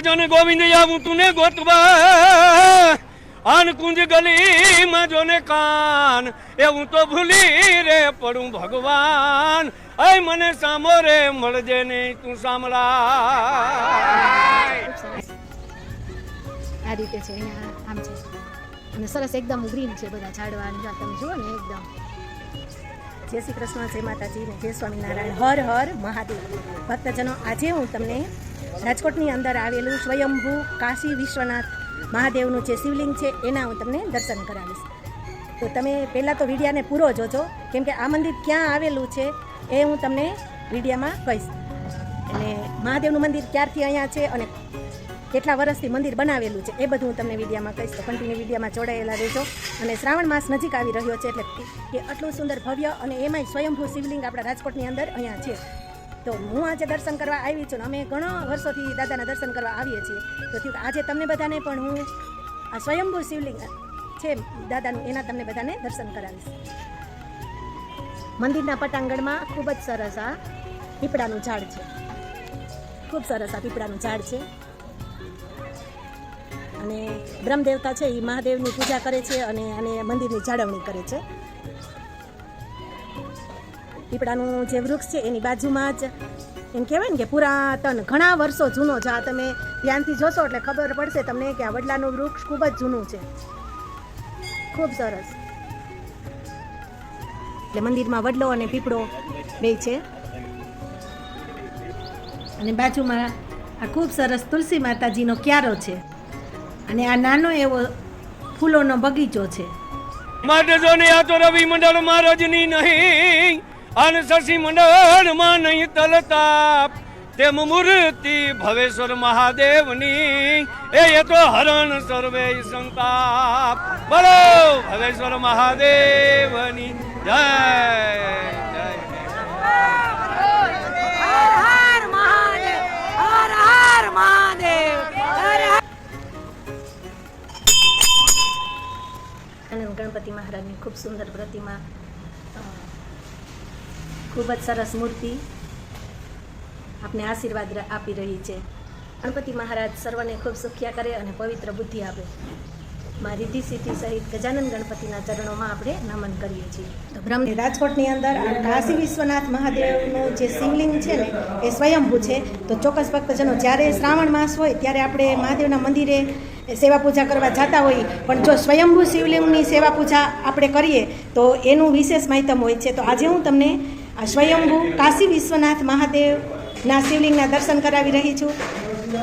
જોને ગોવિંદ આવું તુને ગોતવા. આન કુંજ ગલીમાં જોને કાન. એવું તો ભૂલી રે પડું ભગવાન. અય મને સામો રે મળજે નહીં તું સાંભળા આ રીતે છે અહીંયા આમ છે. અને સરસ એકદમ ગ્રીન છે બધા ઝાડવા તમે જુઓ ને એકદમ. જય શ્રી કૃષ્ણ જય માતાજી જય સ્વામિનારાયણ. હર હર મહાદેવ. ભક્તજનો આજે હું તમને રાજકોટની અંદર આવેલું સ્વયંભૂ કાશી વિશ્વનાથ મહાદેવનું જે શિવલિંગ છે, એના હું તમને દર્શન કરાવીશ. તો તમે પહેલાં તો વિડીયાને પૂરો જોજો, કેમ કે આ મંદિર ક્યાં આવેલું છે એ હું તમને વિડીયામાં કહીશ. અને મહાદેવનું મંદિર ક્યારથી અહીંયા છે અને કેટલા વર્ષથી મંદિર બનાવેલું છે એ બધું હું તમને વિડીયામાં કહીશ. તો કન્ટિન્યુ વિડીયામાં જોડાયેલા રહેજો. અને શ્રાવણ માસ નજીક આવી રહ્યો છે એટલે કે આટલું સુંદર ભવ્ય અને એમાંય સ્વયંભૂ શિવલિંગ આપણા રાજકોટની અંદર અહીંયા છે. તો હું આજે દર્શન કરવા આવી છું અમે ઘણા વર્ષોથી દાદાના દર્શન કરવા આવીએ છીએ. તો આજે તમને બધાને પણ હું આ સ્વયંભૂ શિવલિંગ છે દાદાનું, એના તમને બધાને દર્શન કરાવીશ. મંદિરના પટાંગણમાં ખૂબ જ સરસ આ પીપળાનું ઝાડ છે. ખૂબ સરસ આ પીપળાનું ઝાડ છે. અને બ્રહ્મદેવતા છે એ મહાદેવની પૂજા કરે છે અને અને મંદિરની જાળવણી કરે છે. પીપળાનું જે વૃક્ષ છે, એની બાજુમાં જ એમ કહેવાય ને કે પુરાતન ઘણા વર્ષો જૂનો છે. આ તમે ધ્યાનથી જોશો એટલે ખબર પડશે તમને કે આ વડલાનું વૃક્ષ ખૂબ જ જૂનું છે. ખૂબ સરસ. એટલે મંદિરમાં વડલો અને પીપળો બે છે. અને બાજુમાં આ ખૂબ સરસ તુલસી માતાજીનો ક્યારો છે. અને આ નાનો એવો ફૂલોનો બગીચો છે. માટે જોને આ તો રવિ મંડળ મહારાજની નહીં. અને શશી મંડળમાં નહીં તલતાપ તેમ મૂર્તિ ભવેશ્વર મહાદેવની. એ એ તો હરણ સર્વે સંતાપ. બોલો, ભવેશ્વર મહાદેવની. જય જય ગણપતિ મહારાજની ખૂબ સુંદર પ્રતિમા ખૂબ જ સરસ મૂર્તિ આપને આશીર્વાદ આપી રહી છે. ગણપતિ મહારાજ સર્વને ખૂબ સુખ્યા કરે અને પવિત્ર બુદ્ધિ આપે. માં રિદ્ધિ સિદ્ધિ સહિત ગજાનંદ ગણપતિના ચરણોમાં આપણે નમન કરીએ છીએ. તો બ્રહ્મ રાજકોટની અંદર કાશી વિશ્વનાથ મહાદેવનું જે શિવલિંગ છે ને, એ સ્વયંભૂ છે. તો ચોક્કસ ભક્તજનો, જ્યારે શ્રાવણ માસ હોય, ત્યારે આપણે મહાદેવના મંદિરે સેવા પૂજા કરવા જતા હોઈએ પણ જો સ્વયંભૂ શિવલિંગની સેવા પૂજા આપણે કરીએ, તો એનું વિશેષ માહિતમ હોય છે. તો આજે હું તમને સ્વયંભૂ કાશી વિશ્વનાથ મહાદેવના શિવલિંગના દર્શન કરાવી રહી છું.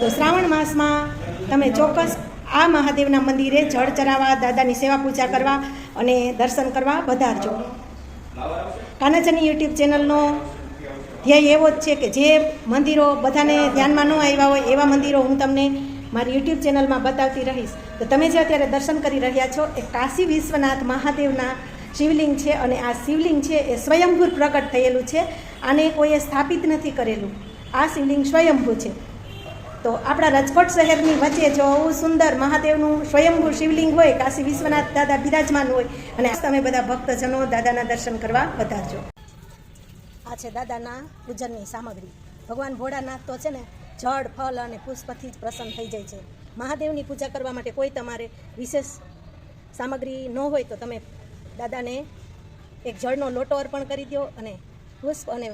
તો શ્રાવણ માસમાં તમે ચોક્કસ આ મહાદેવના મંદિરે જળ ચરાવવા, દાદાની સેવા પૂજા કરવા અને દર્શન કરવા વધારજો કાનાચાની યુટ્યુબ ચેનલનો ધ્યેય એવો જ છે કે જે મંદિરો બધાને ધ્યાનમાં ન આવ્યા હોય એવા મંદિરો હું તમને મારી યુટ્યુબ ચેનલમાં બતાવતી રહીશ. તો તમે જે અત્યારે દર્શન કરી રહ્યા છો એ કાશી વિશ્વનાથ મહાદેવના શિવલિંગ છે અને આ શિવલિંગ છે એ સ્વયંભૂ પ્રગટ થયેલું છે. આને કોઈએ સ્થાપિત નથી કરેલું. આ શિવલિંગ સ્વયંભૂ છે. તો આપણા રાજકોટ શહેરની વચ્ચે જો આવું સુંદર મહાદેવનું સ્વયંભૂ શિવલિંગ હોય કાશી વિશ્વનાથ દાદા બિરાજમાન હોય અને તમે બધા ભક્તજનો દાદાના દર્શન કરવા વધારજો. આ છે દાદાના પૂજનની સામગ્રી. ભગવાન ભોળાનાથ તો છે ને જળ, ફળ અને પુષ્પથી જ પ્રસન્ન થઈ જાય છે. મહાદેવની પૂજા કરવા માટે કોઈ તમારે વિશેષ સામગ્રી ન હોય તો તમે દાદાને એક જળનો લોટો અર્પણ કરી દો અને પુષ્પ અને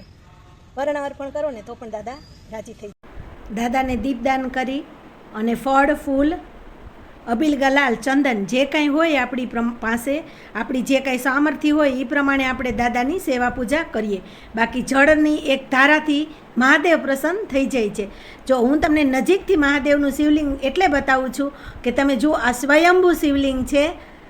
વર્ણ અર્પણ કરો ને તો પણ દાદા રાજી થઈ દાદાને દીપદાન કરી અને ફળ, ફૂલ, અબિલ, ગલાલ, ચંદન જે કાંઈ હોય આપણી પાસે, આપણી જે કાંઈ સામર્થ્ય હોય એ પ્રમાણે આપણે દાદાની સેવા પૂજા કરીએ. બાકી જળની એક ધારાથી મહાદેવ પ્રસન્ન થઈ જાય છે. જો હું તમને નજીકથી મહાદેવનું શિવલિંગ એટલે બતાવું છું કે તમે જુઓ, આ સ્વયંભૂ શિવલિંગ છે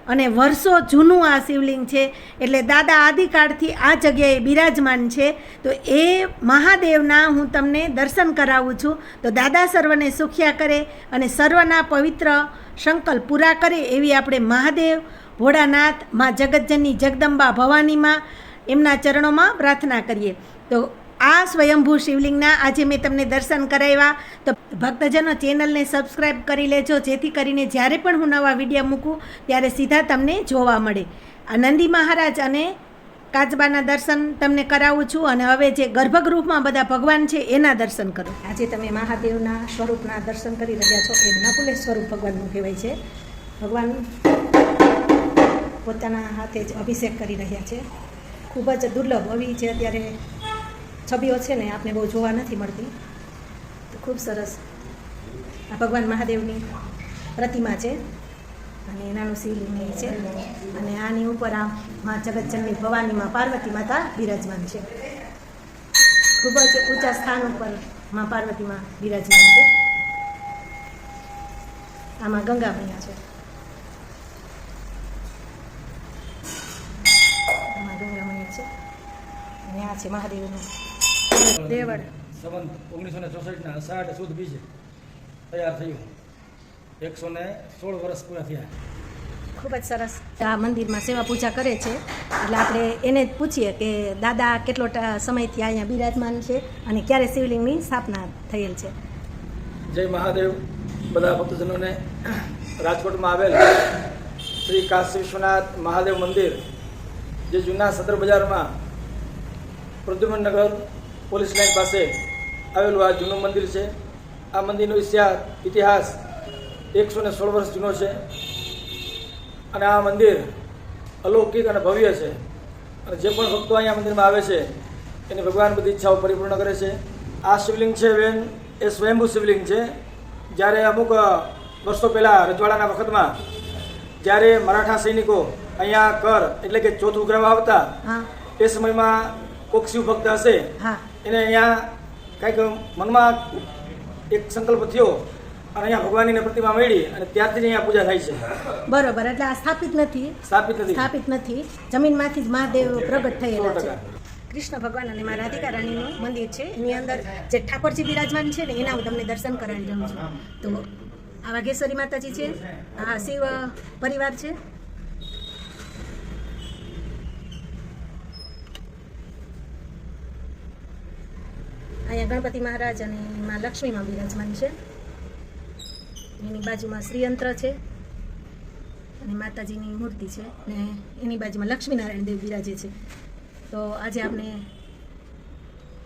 અને વર્ષો જૂનું આ શિવલિંગ છે, એટલે દાદા આદિકાળથી આ જગ્યાએ બિરાજમાન છે, તો એ મહાદેવના હું તમને દર્શન કરાવું છું. તો દાદા સર્વને સુખ્યા કરે અને સર્વના પવિત્ર સંકલ્પ પૂરા કરે એવી આપણે મહાદેવ, ભોળાનાથ, માં જગતજનની જગદંબા ભવાનીમાં એમના ચરણોમાં પ્રાર્થના કરીએ. તો આ સ્વયંભૂ શિવલિંગના આજે મેં તમને દર્શન કરાવ્યા. તો ભક્તજનો ચેનલને સબસ્ક્રાઈબ કરી લેજો, જેથી કરીને જ્યારે પણ હું નવા વીડિયો મૂકું, ત્યારે સીધા તમને જોવા મળે. નંદી મહારાજ અને કાચબાના દર્શન તમને કરાવું છું અને હવે જે ગર્ભગૃહમાં બધા ભગવાન છે, એના દર્શન કરો. આજે તમે મહાદેવના સ્વરૂપના દર્શન કરી રહ્યા છો. એ નકુલે સ્વરૂપ ભગવાનનું કહેવાય છે. ભગવાન પોતાના હાથે જ અભિષેક કરી રહ્યા છે. ખૂબ જ દુર્લભ આવી છે અત્યારે. છબીઓ છે ને આપને બહુ જોવા નથી મળતી. તો ખૂબ સરસ. આ ભગવાન મહાદેવની પ્રતિમા છે. અને નાનું શિવલિંગ છે. અને આની ઉપર આ મા જગતચંદની ભવાનીમાં પાર્વતી માતા બિરાજમાન છે. ખૂબ જ ઊંચા સ્થાન ઉપર મા પાર્વતીમાં બિરાજમાન છે. આમાં ગંગા મૈયા છે. આમાં ગંગા મૈયા છે. અને આ છે મહાદેવનું દેવળ. સંવંત ઓગણીસો ને ચોસઠના અષાઢ સુદ બીજ તૈયાર થયું. એકસો ને સોળ વર્ષ પૂરા થયા. ખૂબ જ સરસ. આ મંદિરમાં સેવા પૂજા કરે છે. એટલે આપણે એને જ પૂછીએ કે દાદા કેટલો સમયથી અહીંયા બિરાજમાન છે અને ક્યારે શિવલિંગની સ્થાપના થયેલ છે? જય મહાદેવ. બધા ભક્તજનોને રાજકોટમાં આવેલ શ્રી કાશી વિશ્વનાથ મહાદેવ મંદિર જે જૂના સદર બજારમાં પ્રદ્યુમન નગર પોલીસ લાઇન પાસે આવેલું આ જૂનું મંદિર છે. આ મંદિરનો ઇતિહાસ ઇતિહાસ એકસો ને સોળ વર્ષ જૂનો છે. અને આ મંદિર અલૌકિક અને ભવ્ય છે. અને જે પણ ભક્તો અહીંયા મંદિરમાં આવે છે એની ભગવાન બધી ઈચ્છાઓ પરિપૂર્ણ કરે છે. આ શિવલિંગ છે બેન એ સ્વયંભૂ શિવલિંગ છે. જ્યારે અમુક વર્ષો પહેલાં રજવાડાના વખતમાં જ્યારે મરાઠા સૈનિકો અહીંયા કર એટલે કે ચોથું ઉગ્રવા આવતા એ સમયમાં કોક શિવ ભક્ત હશે એને અહીંયા કંઈક મનમાં એક સંકલ્પ થયો અને અહીંયા ભગવાનની પ્રતિમા મળી અને ત્યારથી જ અહીંયા પૂજા થાય છે. બરોબર એટલે આ સ્થાપિત નથી. સ્થાપિત નથી. સ્થાપિત નથી. જમીનમાંથી જ મહાદેવ પ્રગટ થયેલા છે. 100%. કૃષ્ણ ભગવાન અને મા રાધિકા રાણીનું મંદિર છે. એની અંદર જે ઠાકોરજી બિરાજમાન છે ને એના હું તમને દર્શન કરાવી રહ્યું છું. તો આ વાઘેશ્વરી માતાજી છે આ શિવ પરિવાર છે. અહીંયા ગણપતિ મહારાજ અને માં લક્ષ્મીમાં બિરાજમાન છે. એની બાજુમાં શ્રીયંત્ર છે અને માતાજીની મૂર્તિ છે ને એની બાજુમાં લક્ષ્મીનારાયણ દેવ બિરાજે છે. તો આજે આપણે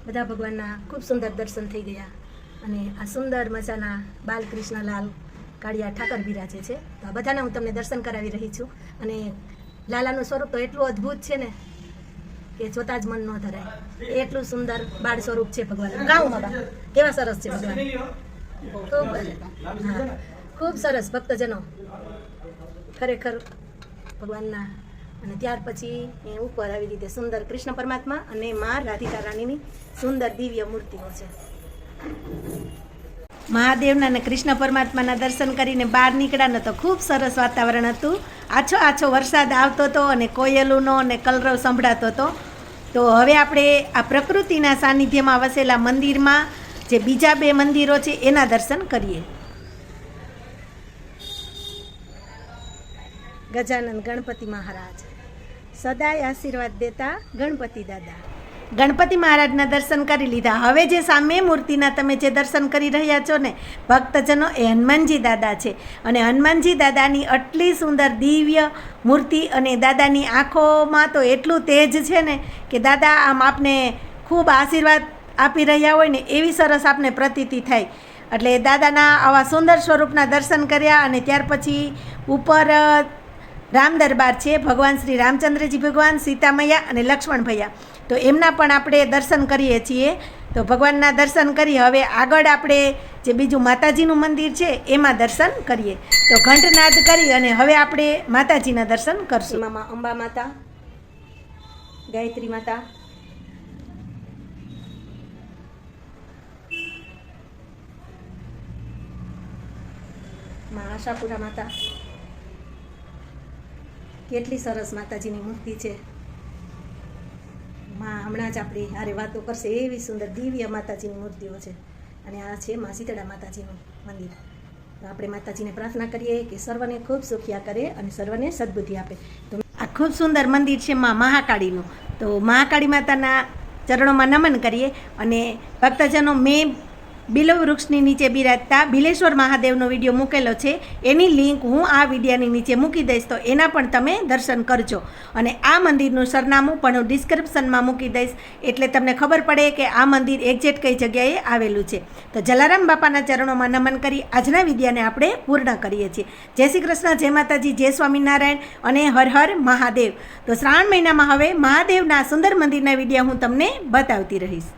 બધા ભગવાનના ખૂબ સુંદર દર્શન થઈ ગયા અને આ સુંદર મજાના બાલકૃષ્ણલાલ કાળિયા ઠાકર બિરાજે છે. તો આ બધાના હું તમને દર્શન કરાવી રહી છું અને લાલાનું સ્વરૂપ તો એટલું અદ્ભુત છે ને. કે જોતા જ મન ન ધરાય. એટલું સુંદર બાળ સ્વરૂપ છે ભગવાન. ગાઉં બાબા. કેવા સરસ છે ભગવાન. ખૂબ ખૂબ સરસ ભક્તજનો. ખરેખર ભગવાનના અને ત્યાર પછી ઉપર આવી રીતે સુંદર કૃષ્ણ પરમાત્મા અને મા રાધિકા રાણીની સુંદર દિવ્ય મૂર્તિઓ છે. મહાદેવના અને કૃષ્ણ પરમાત્માના દર્શન કરીને બહાર નીકળ્યા ને તો ખૂબ સરસ વાતાવરણ હતું. આછો આછો વરસાદ આવતો હતો અને કોયલુનો અને કલરવ સંભળાતો હતો તો હવે આપણે આ પ્રકૃતિના સાનિધ્યમાં વસેલા મંદિરમાં જે બીજા બે મંદિરો છે, એના દર્શન કરીએ. ગજાનંદ ગણપતિ મહારાજ. સદાય આશીર્વાદ દેતા ગણપતિ દાદા. ગણપતિ મહારાજના દર્શન કરી લીધા. હવે જે સામે મૂર્તિના તમે જે દર્શન કરી રહ્યા છો ને, ભક્તજનો એ હનુમાનજી દાદા છે. અને હનુમાનજી દાદાની આટલી સુંદર દિવ્ય મૂર્તિ અને દાદાની આંખોમાં તો એટલું તેજ છે ને કે દાદા આમ આપને ખૂબ આશીર્વાદ આપી રહ્યા હોય ને, એવી સરસ આપને પ્રતીતિ થાય. એટલે દાદાના આવા સુંદર સ્વરૂપના દર્શન કર્યા અને ત્યાર પછી ઉપર રામ દરબાર છે. ભગવાન શ્રી રામચંદ્રજી ભગવાન, સીતામૈયા અને લક્ષ્મણ ભૈયા. તો એમના પણ આપણે દર્શન કરીએ છીએ. તો ભગવાનના દર્શન કરી હવે આગળ આપણે જે બીજું માતાજીનું મંદિર છે, એમાં દર્શન કરીએ. તો ઘંટનાદ કરી અને હવે આપણે માતાજીના દર્શન કરશું. મામા અંબા માતા, ગાયત્રી માતા. માં આશાપુરા માતા. કેટલી સરસ માતાજીની મૂર્તિ છે. હમણાં જ આપણી હારે વાતો કરશે એવી સુંદર દિવ્ય માતાજીની મૂર્તિઓ છે. અને આ છે મા શીતળા માતાજીનું મંદિર. તો આપણે માતાજીને પ્રાર્થના કરીએ કે સર્વને ખૂબ સુખિયા કરે અને સર્વને સદબુદ્ધિ આપે. તો આ ખૂબ સુંદર મંદિર છે મા મહાકાળીનું. તો મહાકાળી માતાના ચરણોમાં નમન કરીએ અને ભક્તજનો મેં બિલો વૃક્ષની નીચે બિરાજતા બિલેશ્વર મહાદેવનો વીડિયો મૂકેલો છે. એની લિંક હું આ વિડીયાની નીચે મૂકી દઈશ, તો એના પણ તમે દર્શન કરજો. અને આ મંદિરનું સરનામું પણ હું ડિસ્ક્રિપ્શનમાં મૂકી દઈશ, એટલે તમને ખબર પડે કે આ મંદિર એક્ઝેક્ટ કઈ જગ્યાએ આવેલું છે. તો જલારામ બાપાના ચરણોમાં નમન કરી આજના વિડીયાને આપણે પૂર્ણ કરીએ છીએ. જય શ્રી કૃષ્ણ, જય માતાજી, જય સ્વામિનારાયણ અને હર હર મહાદેવ. તો શ્રાવણ મહિનામાં હવે મહાદેવના સુંદર મંદિરના વિડીયા હું તમને બતાવતી રહીશ.